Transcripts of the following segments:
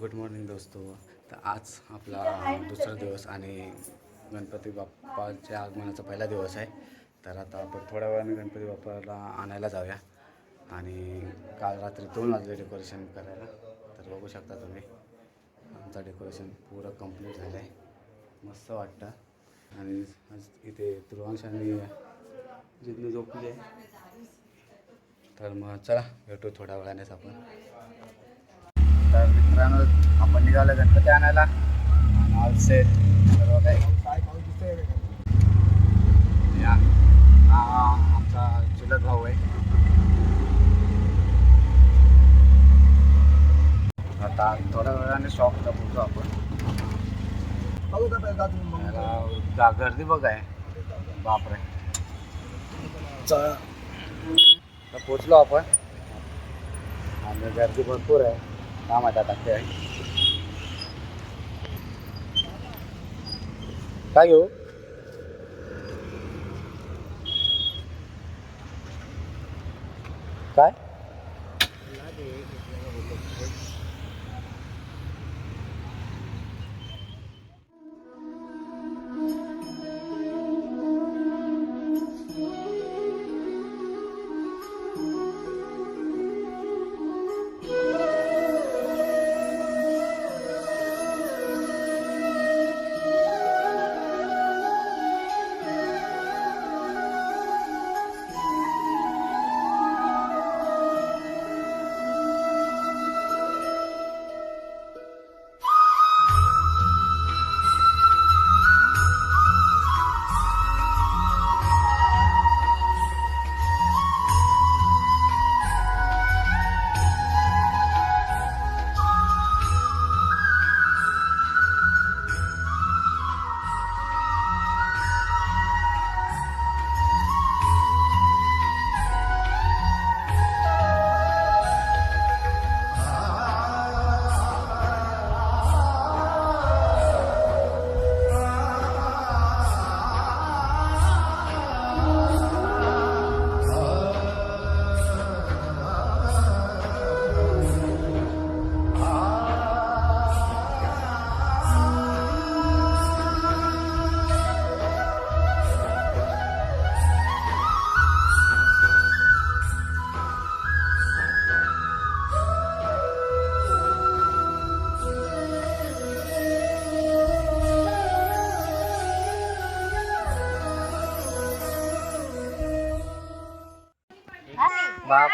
Good morning दोस्तो. तर आज आपला दुसरा दिवस आणि गणपती बाप्पाच्या आगमनाचा पहिला दिवस आहे. तर आता आपण थोड्या वेळाने गणपती बाप्पाला आणायला जाऊया. आणि काल रात्री दोन वाजले डेकोरेशन करायला. तर बघू शकता तुम्ही आमचं डेकोरेशन पुरं कंप्लीट झालं आहे मस्त वाटतं. आणि इथे ध्रुवांश आणि जिथली झोपली. आहे तर मग चला भेटू थोड्या वेळानेच आपण. तर मित्रांनो आपण निघालो गणपती आणायला. ऑल सेट सर्व काही. या. हा आमचा चुलत भाऊ आहे. आता थोड्या वेळाने शॉपला पोहोचू आपण. गर्दी बघ आहे. बापरे. तर पोचलो आपण. आणि गर्दी भरपूर आहे. काम आहे आता काय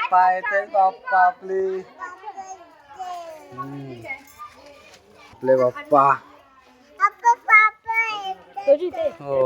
काय घेऊ काय बाप्पा येते बाप्पा आपली हम्म. आपले बाप्पा हो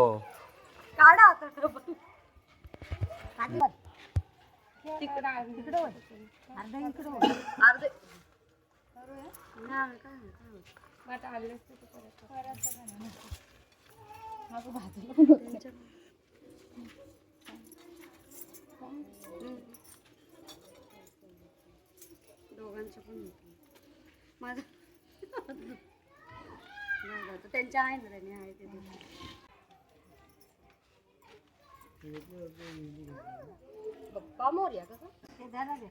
दोघांचं पण होतं माझं. त्यांच्या आहे ना त्यांनी आहे ते दोघं. बाप्पा मोर्या का हे धरा द्या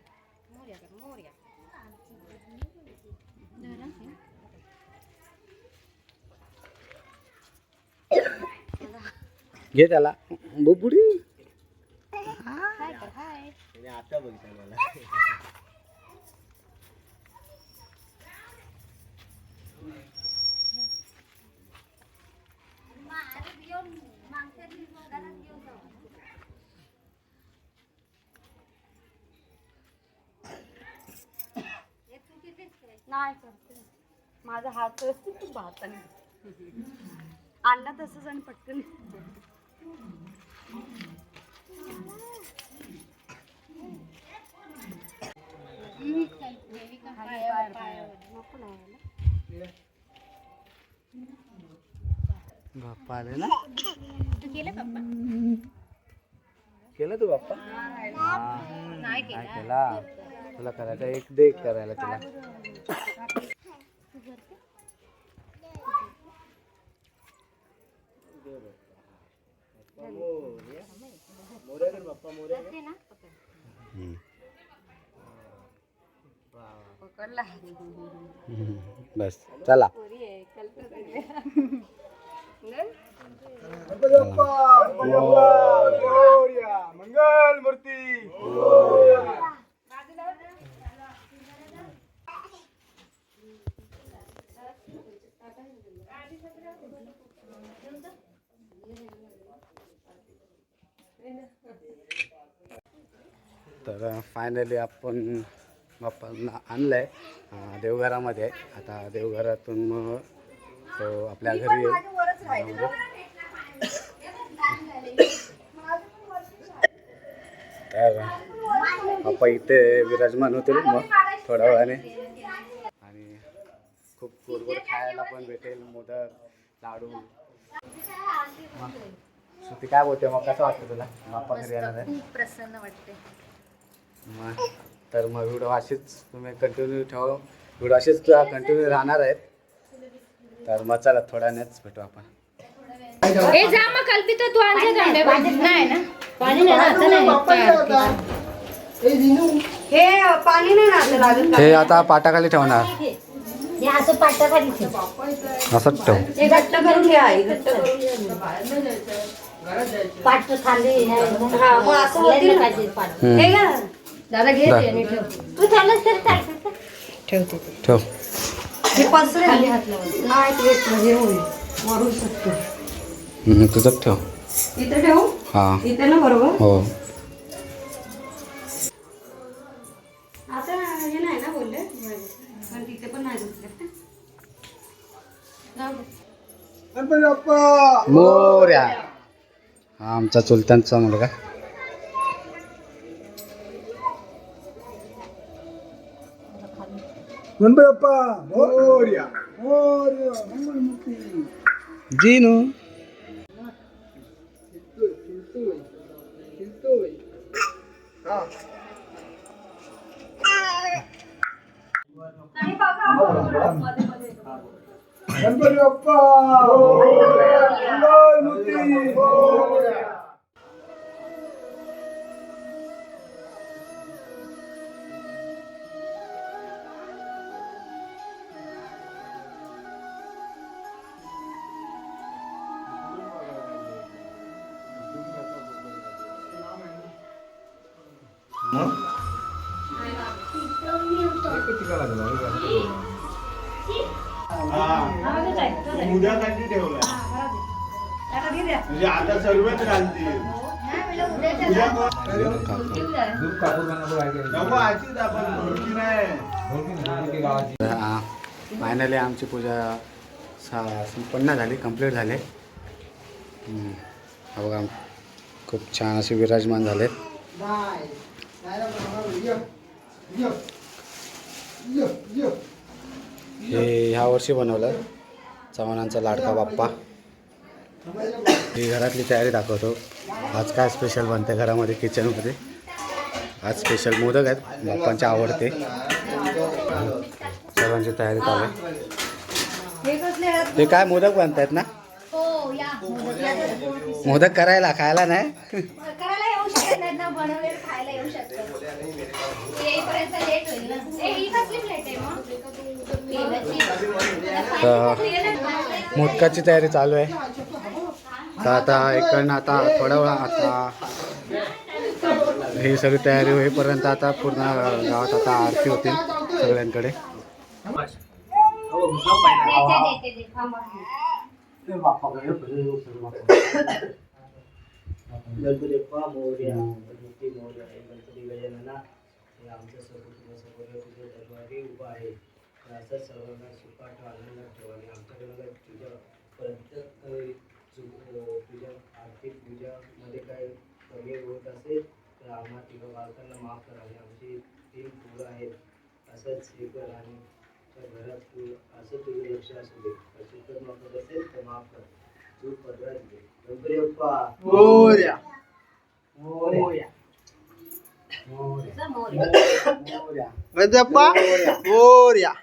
मोर्या का मोर्या धरा. घे त्याला बुबुडी हाय कर हाय नाही करते भाताने आणला तसंच आणि पटकन. बाप्पा आले ना तू केलं तू बाप्पा. नाही केलं तुला करायचं एक दे करायला तिला करते ना पकड. हम्म. पकडला हम्म, बस चला पोरी आहे कल्पना मंगल मूर्ती तर फायनली आपण बाप्पांना आणलं आहे देवघरामध्ये. आता देवघरातून मग तो आपल्या घरी येईल तर बाप्पा इथे विराजमान होतील मग थोड्या वेळाने. आणि खूप गोडगोड खायला पण भेटेल मोदक लाडू. मग श्रुती काय बोलते? मग कसं वाटतं तुला? बाप्पा घरी येणार आहे? प्रसन्न वाटते. मग तर मग व्हिडिओ असेच तुम्ही कंटिन्यू ठेवा. व्हिडिओ असेच कंटिन्यू राहणार आहेत. तर मग चला थोड्या वेळानेच भेटू आपण. ए जा मग कल्पित तू नाही ना पाणी नाही. आता हे पाणी नाही ना लागत हे आता पाटाखाली ठेवणार. हे असं पाट्या खाली असंच ठेव. हे घट्ट करून घ्या आई, घट्ट करून पाट खाली हा मग असं होतील ना. हम्म. हे घ्या. दादा घे दा. ते आणि ठेव तू ठेवलंस तरी चालतं ठेवते ठेव. हे पसरे खाली हात लावून नाही ते हे होईल. मरू शकतो. हम्म, तुझंच ठेव. इथे ठेवू? हां. इथे ना बरोबर? हो. आता हे नाही ना बोलले पण तिथे पण नाही दुसरे जाऊ दे. गणपती बाप्पा मोर्या. हा आमचा चुलत्यांचा मुलगा. गणपती बाप्पा मोर्या मोर्या मंगल मूर्ती जीनू गणपती उद्यासाठी ठेवलाय. म्हणजे आता सर्वच घालतील. फायनली आमची पूजा सा संपन्न झाली कंप्लीट झाली. हा बघा खूप छान असे विराजमान झालेत. हे ह्या वर्षी बनवलं चव्हाणांचा लाडका बाप्पा. ही घरातली तयारी दाखवतो. आज काय स्पेशल बनते घरामध्ये किचनमध्ये आज स्पेशल मोदक आहेत बाप्पांचे आवडते. सर्वांची तयारी चालू आहे. हे? हे काय मोदक बनतायत ना? हो या. मोदक मोदक करायला खायला नाही करायला येऊ शकत नाहीत ना बनवलेलं खायला येऊ शकतं येईपर्यंत लेट होईल ना ए, ही कसली प्लेट आहे मग तेलाची. तर मोदकाची तयारी चालू आहे तर आता इकडनं आता थोड्या वेळा आता ही सगळी तयारी होईपर्यंत आता पूर्ण गावात आता आरती होतील सगळ्यांकडे देते, देते, देते. थांबा. गणपती बाप्पा मोरया गणपती मोरया हे गणपती गजानना हे आमच्या सर्व सर्व तुझ्या दरबारी उभा आहे. तर असंच सर्वांना सुखात आनंदात ठेवा आणि आमच्याकडे तुझ्या प्रत्येक तुझ्या आर्थिक पूजामध्ये काय कमी होत असेल तर आम्हा तिला बालकांना माफ करा. आणि आमची तीन पोरं आहेत. असंच हे कर आणि त्या घरात तू असं तुझं लक्ष असू दे. चुकत माफ असेल तर माफ कर. चूक पदरात घे. गणपती बाप्पा! मोरया! मोरया! तुझा मोर आहे. गणपती बाप्पा मोरया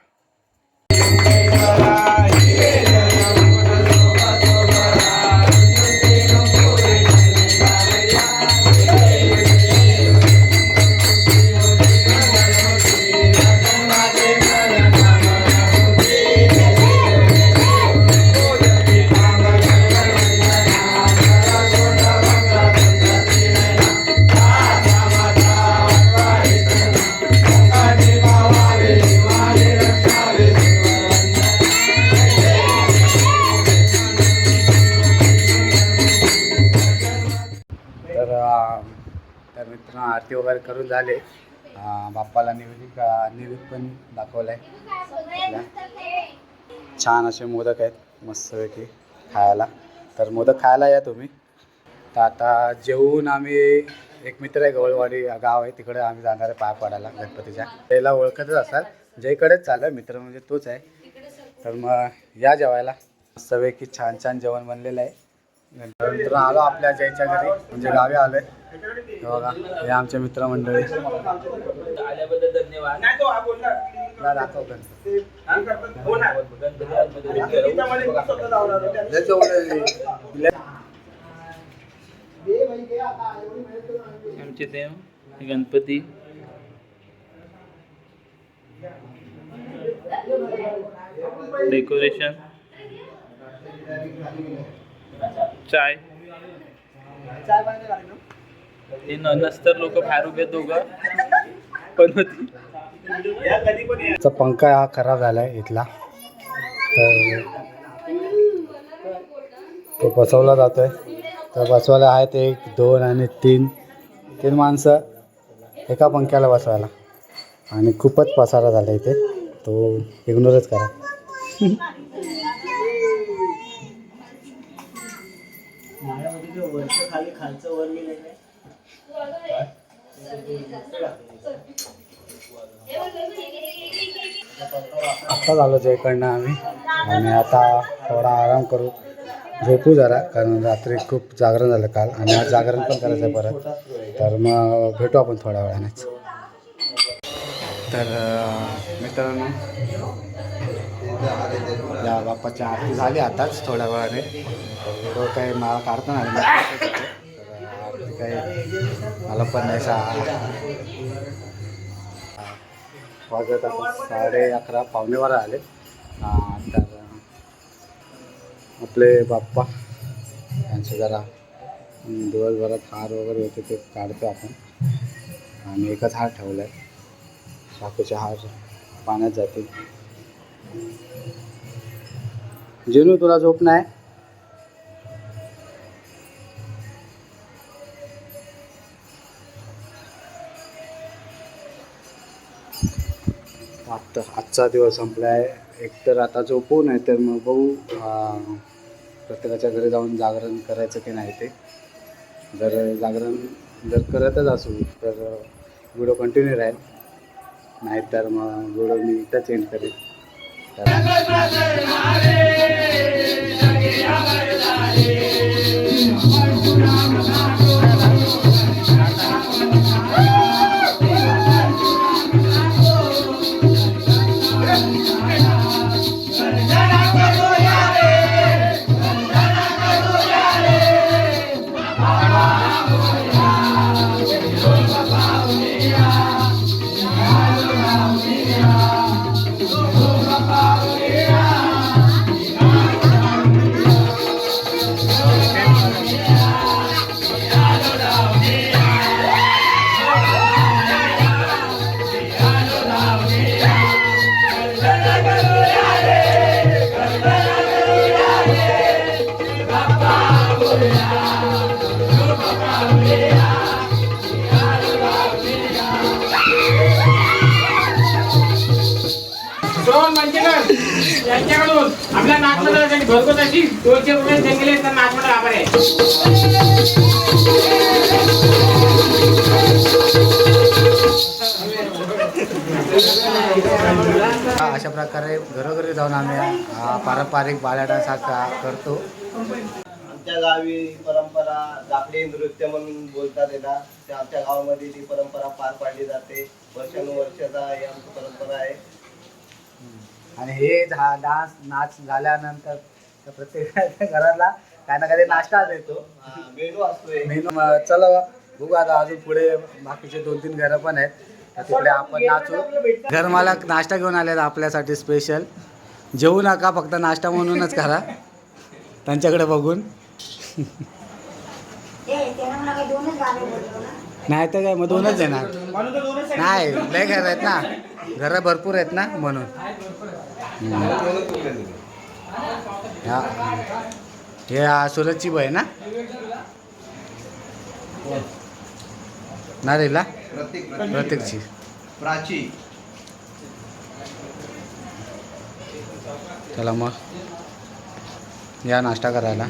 आरती वगैरे करून झाले. बाप्पाला निवेदिका निवेद पण दाखवलं आहे छान असे मोदक आहेत मस्तपैकी खायला. तर मोदक खायला या तुम्ही. तर आता जेवून आम्ही एक मित्र आहे गवळवाडी गाव आहे तिकडे आम्ही जाणार आहे पाय पडायला गणपतीच्या. त्याला ओळखतच असाल. जयकडेच चालू आहे मित्र म्हणजे तोच आहे. तर मग या जेवायला. मस्तपैकी छान छान जेवण बनलेलं आहे. नंतर आलो आपल्या जयच्या घरी म्हणजे गावी आलोय. हे बघा हे आमचे मित्रमंडळी. आल्याबद्दल धन्यवाद. नाही तो बोलला. या दाखव गणपती. आमचे देव गणपती. डेकोरेशन चाय. हे नसतर लोक बाहेर उभे दोघं. पण होती. चा पंखा हा खराब झाला आहे इथला. तर तो बसवला जातो आहे तर बसवायला आहेत एक दोन आणि तीन. तीन माणसं एका पंख्याला बसवायला. आणि खूपच पसारा झाला इथे. तो इग्नोरच करा. आत्ता झालो जयकडनं आम्ही. आणि आता थोडा आराम करू. झोपू जरा कारण रात्री खूप जागरण झालं काल. आणि आज जागरण पण करायचं आहे परत. तर मग भेटू आपण थोड्या वेळानेच. तर मित्रांनो या बाप्पाची आरती झाली आताच थोड्या वेळाने. तो काही मला काढता नाही. काही मला पण नाही सा वाजत आता साडे अकरा पावणे आले तर आपले बाप्पा त्यांचे जरा दिवसभरात हार वगैरे होते ते काढतो आपण. आणि एकच हार ठेवला आहे बाकीचे हार पाण्यात जातील. जेनू तुला झोप नाही? आता आजचा दिवस संपला आहे एक तर आता झोपू आहे तर मग बघू प्रत्येकाच्या घरी जाऊन जागरण करायचं की नाही ते. जर जागरण जर करतच असू तर व्हिडिओ कंटिन्यू राहील. नाहीतर मग व्हिडिओ मी इथंच चेंज करेन म्हणजे यांच्याकडून आपल्या अशी दोनशे रुपये तर आभार आहे. अशा प्रकारे घरोघरी जाऊन आम्ही हा पारंपरिक बाल्या डान्स हा करतो. आमच्या गावी परंपरा दाखले नृत्य म्हणून बोलतात याला ते आमच्या गावामध्ये ती परंपरा पार पाडली जाते. वर्षानुवर्षाचा ही आमची परंपरा आहे. आणि हे झा डान्स नाच झाल्यानंतर तर प्रत्येकाच्या घराला काही ना काही नाश्ता देतो. हा, मेनू असतोय. मेनू म- चला बघू आता अजून पुढे बाकीचे दोन तीन घरं पण आहेत. तर तिकडे आपण नाचू. घरमालक नाश्ता घेऊन आले आपल्यासाठी स्पेशल जेवू नका फक्त नाश्ता म्हणूनच करा. त्यांच्याकडे बघून. नाही तर काय मग दोनच येणार नाही लय घर आहेत ना. घरं भरपूर आहेत ना म्हणून. हा. सूरजची बहीण ना ना रेला प्रतीक प्रत्येकची प्राची. चला मग. या नाश्ता करायला.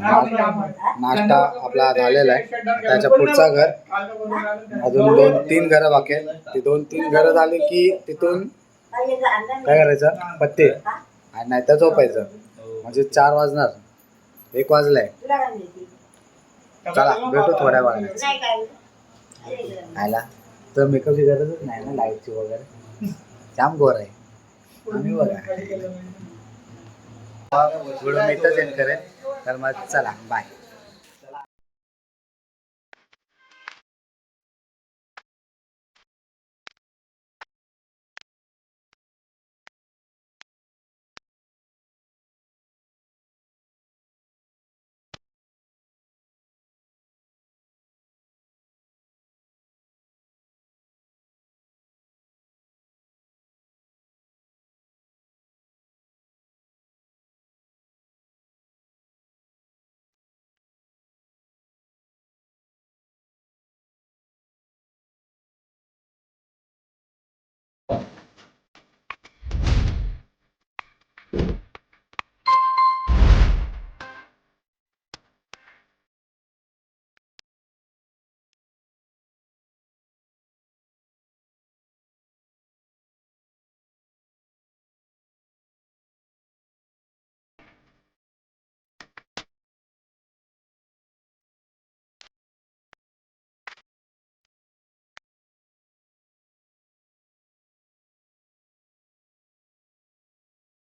नाश्ता आपला झालेला आहे. त्याच्या पुढचा घर. अजून दोन तीन घरं बाकी आहेत. ती दोन तीन घरं झाली की तिथून काय करायचं? पत्ते. आणि नाही तर झोपायचं. म्हणजे चार वाजणार. एक वाजलाय. चला भेटू थोड्या वेळाने. आला तर मेकअपची गरजच नाही ना लाईटची वगैरे. जाम गोर आहे. आम्ही बघा. व्हिडिओ मी इथंच एंड करेन तर मग चला बाय